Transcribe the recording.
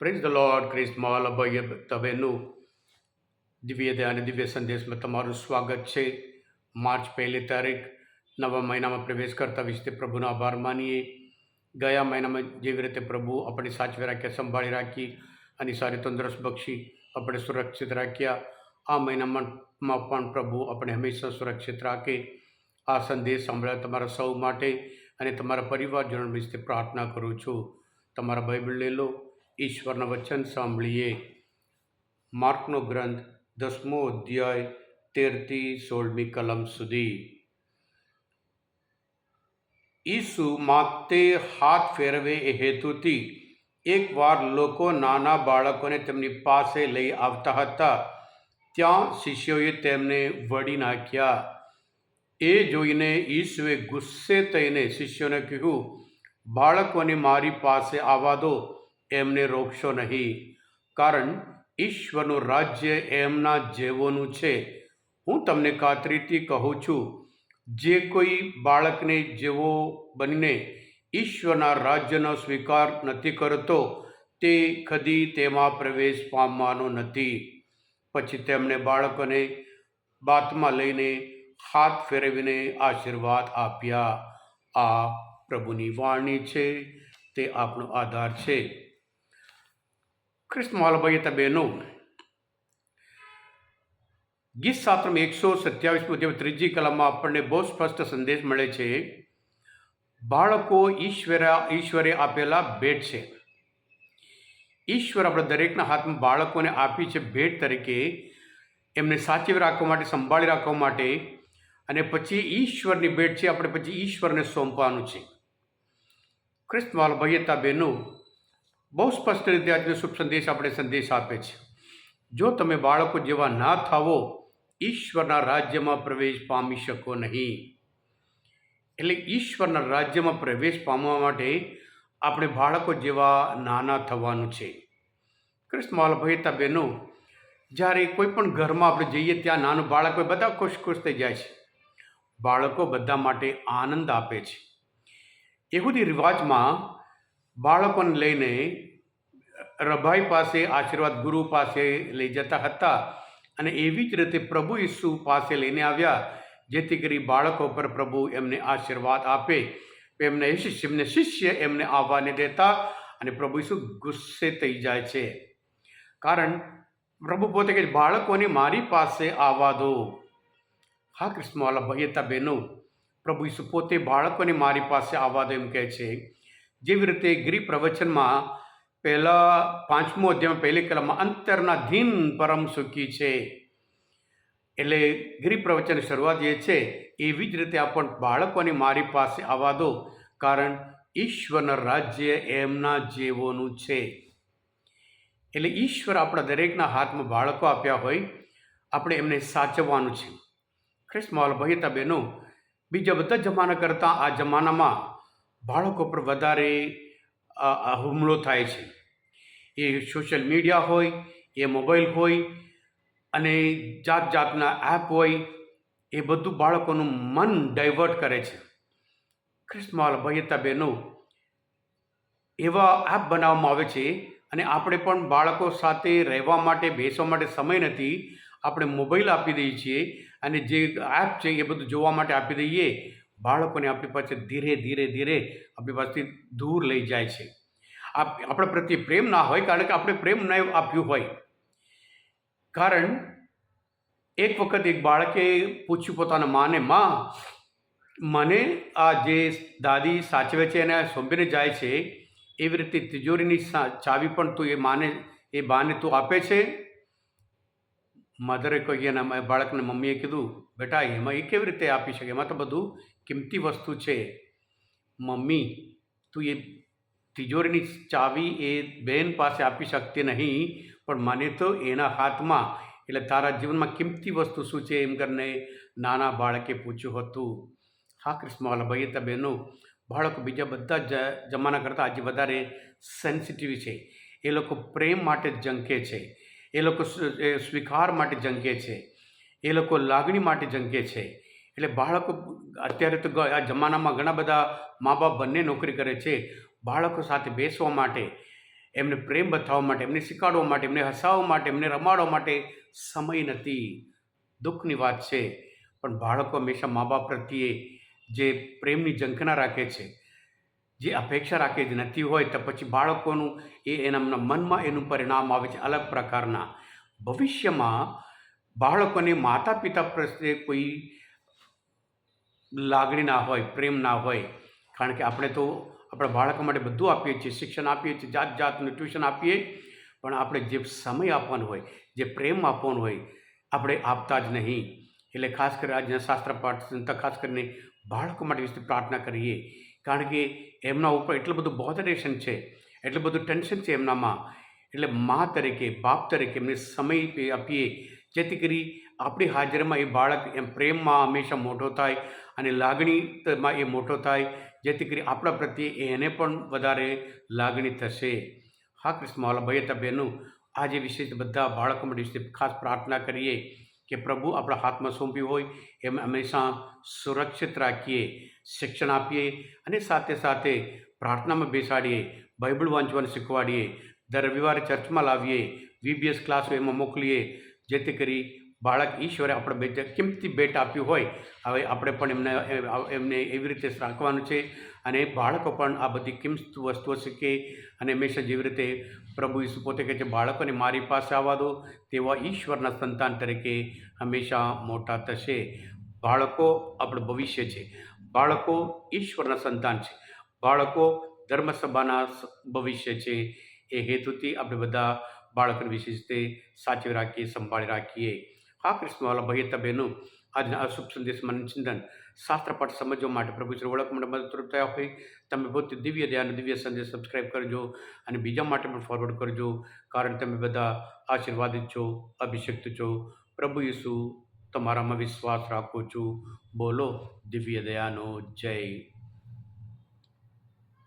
Praise the lord ક્રિસ્મોલ અભય તબેનું દિવ્ય દયા અને દિવ્ય સંદેશમાં તમારું સ્વાગત છે. માર્ચ પહેલી તારીખ, નવા મહિનામાં પ્રવેશ કરતા વિશે પ્રભુનો આભાર માનીએ. ગયા મહિનામાં જેવી રીતે પ્રભુ આપણે સાચવી રાખ્યા, સંભાળી રાખી અને સારી તંદુરસ્ત બક્ષી આપણે સુરક્ષિત રાખ્યા. આ મહિનામાં પણ પ્રભુ આપણે હંમેશા સુરક્ષિત રાખે. આ સંદેશ સાંભળ્યા તમારા સૌ માટે અને તમારા પરિવારજનો વિશે પ્રાર્થના કરું છું. તમારા બાઇબલ લઈ લો. ઈશ્વરના વચન સાંભળીએ. માર્કનો ગ્રંથ દસમો અધ્યાય તેરથી સોળમી કલમ સુધી. ઈસુ માગતે હાથ ફેરવે એ હેતુથી એકવાર લોકો નાના બાળકોને તેમની પાસે લઈ આવતા હતા. ત્યાં શિષ્યોએ તેમને વળી નાખ્યા. એ જોઈને ઈસુએ ગુસ્સે થઈને શિષ્યોને કહ્યું, બાળકોને મારી પાસે આવવા દો. એમને રોકશો નહીં. કારણ ઈશ્વરનું રાજ્ય એમના જેવોનું છે. હું તમને ખાતરીથી કહું છું, જે કોઈ બાળકને જેવો બનીને ઈશ્વરના રાજ્યનો સ્વીકાર નથી કરતો, તે કદી તેમાં પ્રવેશ પામવાનો નથી. પછી તેમણે બાળકોને બાતમાં લઈને હાથ ફેરવીને આશીર્વાદ આપ્યા. આ પ્રભુની વાણી છે, તે આપણો આધાર છે. ખ્રિસ્તમાલભાઈ બહેનો. ગીત શાસ્ત્રમ એકસો સત્યાવીસમાં મુજબ ત્રીજી કલમમાં આપણને બહુ સ્પષ્ટ સંદેશ મળે છે, બાળકો, ઈશ્વર, ઈશ્વરે આપેલા ભેટ છે. ઈશ્વર આપણે દરેકના હાથમાં બાળકોને આપી છે ભેટ તરીકે. એમને સાચવી રાખવા માટે, સંભાળી રાખવા માટે અને પછી ઈશ્વરની ભેટ છે. આપણે પછી ઈશ્વરને સોંપવાનું છે. ક્રિસ્તમાલ ભૈયતા બહેનો બહુ સ્પષ્ટ રીતે આજનો શુભ સંદેશ આપણે સંદેશ આપે છે. જો તમે બાળકો જેવા ના થાવો, ઈશ્વરના રાજ્યમાં પ્રવેશ પામી શકો નહીં. એટલે ઈશ્વરના રાજ્યમાં પ્રવેશ પામવા માટે આપણે બાળકો જેવા નાના થવાનું છે. કૃષ્ણમાલ ભયતા બહેનો, જ્યારે કોઈ પણ ઘરમાં આપણે જઈએ ત્યાં નાનું બાળક હોય, બધા ખુશ ખુશ થઈ જાય છે. બાળકો બધા માટે આનંદ આપે છે. એહુદી રિવાજમાં બાળકોને લઈને રભાઈ પાસે આશીર્વાદ ગુરુ પાસે લઈ જતા હતા અને એવી જ રીતે પ્રભુ ઈસુ પાસે લઈને આવ્યા, જેથી કરી બાળકો પર પ્રભુ એમને આશીર્વાદ આપે. એમને શિષ્ય એમને શિષ્ય એમને આવવાને દેતા અને પ્રભુ ઈસુ ગુસ્સે થઈ જાય છે. કારણ પ્રભુ પોતે કહે બાળકોને મારી પાસે આવવા દો. હા કૃષ્ણવાલા ભયતા બહેનો, પ્રભુ ઈસુ પોતે બાળકોને મારી પાસે આવવા દો એમ કહે છે. જેવી રીતે ગિરી પ્રવચનમાં પહેલા પાંચમો અધ્યાય પહેલી કલામાં અંતરના ધીન પરમ સુખી છે. એટલે ગિરી પ્રવચન શરૂઆત એ છે, એવી જ રીતે આપણ બાળકોને મારી પાસે આવવા દો, કારણ ઈશ્વરના રાજ્ય એમના જેવોનું છે. એટલે ઈશ્વર આપણા દરેકના હાથમાં બાળકો આપ્યા હોય, આપણે એમને સાચવવાનું છે. ખ્રિસ્તમાલ ભહિતા બહેનો, બીજા બધા જમાના કરતાં આ જમાનામાં બાળકો પર વધારે હુમલો થાય છે. એ સોશિયલ મીડિયા હોય, એ મોબાઈલ હોય અને જાત જાતના એપ હોય, એ બધું બાળકોનું મન ડાયવર્ટ કરે છે. ખ્રિસ્તમાલ બહેનો, એવા એપ બનાવવામાં આવે છે અને આપણે પણ બાળકો સાથે રહેવા માટે, બેસવા માટે સમય નથી. આપણે મોબાઈલ આપી દઈએ છીએ અને જે એપ છે એ બધું જોવા માટે આપી દઈએ બાળકોને આપણી પાસે ધીરે ધીરે ધીરે આપણી પાસેથી દૂર લઈ જાય છે. આપ આપણા પ્રત્યે પ્રેમ ના હોય, કારણ કે આપણે પ્રેમ ન આપ્યું હોય. કારણ એક વખત એક બાળકે પૂછ્યું પોતાના માને, માં, મને આ જે દાદી સાચવે છે અને સોંપીને જાય છે, એવી રીતે તિજોરીની ચાવી પણ તું એ માને, એ બાને તું આપે છે? મધરે કહીએ અને બાળકને મમ્મીએ કીધું, બેટા, એમાં એ કેવી રીતે આપી શકે? એમાં તો બધું કિંમતી વસ્તુ છે, મમ્મી, તું એ તિજોરીની ચાવી એ બહેન પાસે આપી શકતી નહીં, પણ મને તો એના હાથમાં, એટલે તારા જીવનમાં કિંમતી વસ્તુ શું છે? એમ કરીને નાના બાળકે પૂછ્યું હતું. હા કૃષ્ણવાલા ભાઈ તો બહેનો, બાળકો બીજા બધા જ જમાના કરતાં આજે વધારે સેન્સિટિવ છે. એ લોકો પ્રેમ માટે જંકે છે. એ લોકો સ્વીકાર માટે જંકે છે. એ લોકો લાગણી માટે જંકે છે. એટલે બાળકો અત્યારે તો આ જમાનામાં ઘણા બધા મા બાપ બંને નોકરી કરે છે. બાળકો સાથે બેસવા માટે, એમને પ્રેમ બતાવવા માટે, એમને શીખવાડવા માટે, એમને હસાવવા માટે, એમને રમાડવા માટે સમય નથી. દુઃખની વાત છે. પણ બાળકો હંમેશા મા બાપ પ્રત્યે જે પ્રેમની ઝંખના રાખે છે, જે અપેક્ષા રાખે જ નથી હોય, તો પછી બાળકોનું એ એના મનમાં એનું પરિણામ આવે છે અલગ પ્રકારના. ભવિષ્યમાં બાળકોને માતા પિતા પ્રત્યે કોઈ લાગણી ના હોય, પ્રેમ ના હોય. કારણ કે આપણે તો આપણા બાળકો માટે બધું આપીએ છીએ, શિક્ષણ આપીએ છીએ, જાત જાતનું ટ્યુશન આપીએ. પણ આપણે જે સમય આપવાનો હોય, જે પ્રેમ આપવાનો હોય, આપણે આપતા જ નહીં. એટલે ખાસ કરી આજના શાસ્ત્ર પાઠ, ખાસ કરીને બાળકો માટે વિશે પ્રાર્થના કરીએ. કારણ કે એમના ઉપર એટલું બધું બોધરેશન છે, એટલું બધું ટેન્શન છે એમનામાં. એટલે મા તરીકે, બાપ તરીકે એમને સમય આપીએ. જેથી કરી આપણી હાજરીમાં એ બાળક એમ પ્રેમમાં હંમેશા મોટો થાય અને લાગણીમાં એ મોટો થાય, જેથી કરી આપણા પ્રત્યે એને પણ વધારે લાગણી થશે. હા, કૃષ્ણ ભાઈ તબેનું આજે વિશેષ બધા બાળકો માટે વિશે ખાસ પ્રાર્થના કરીએ કે પ્રભુ આપણા હાથમાં સોંપ્યું હોય, એમ હંમેશા સુરક્ષિત રાખીએ, શિક્ષણ આપીએ અને સાથે સાથે પ્રાર્થનામાં બેસાડીએ, બાઇબલ વાંચવાનું શીખવાડીએ, દર રવિવારે ચર્ચમાં લાવીએ વીબીએસ ક્લાસો એમાં મોકલીએ, જેથી કરી બાળક ઈશ્વરે આપણે બે કિંમતી ભેટ આપ્યું હોય, હવે આપણે પણ એમને એમને એવી રીતે રાખવાનું છે અને બાળકો પણ આ બધી કિંમત વસ્તુઓ શીખે અને હંમેશા જેવી રીતે પ્રભુ ઈસુ પોતે કહે છે, બાળકોને મારી પાસે આવવા દો. તેવા ઈશ્વરના સંતાન તરીકે હંમેશા મોટા થશે. બાળકો આપણું ભવિષ્ય છે. બાળકો ઈશ્વરના સંતાન છે. બાળકો ધર્મસભાના ભવિષ્ય છે. એ હેતુથી આપણે બધા બાળકોની વિશેષતે સાચવી રાખીએ, સંભાળી રાખીએ. હા કૃષ્ણવાલા ભાઈ બહેનો આજના અશુભ સંદેશમાં ચિંતન શાસ્ત્રપાઠ સમજવા માટે પ્રભુ શ્રી ઓળખ માટે મદદરૂપ થયા હોય તમે પોતે દિવ્ય ધ્યાન દિવ્ય સંદેશ સબસ્ક્રાઈબ કરજો અને બીજા માટે પણ ફોરવર્ડ કરજો કારણ તમે બધા આશીર્વાદિત છો અભિષેક્ત છો પ્રભુ ઈસુ તમારામાં વિશ્વાસ રાખું છું બોલો દિવ્ય દયાનો જય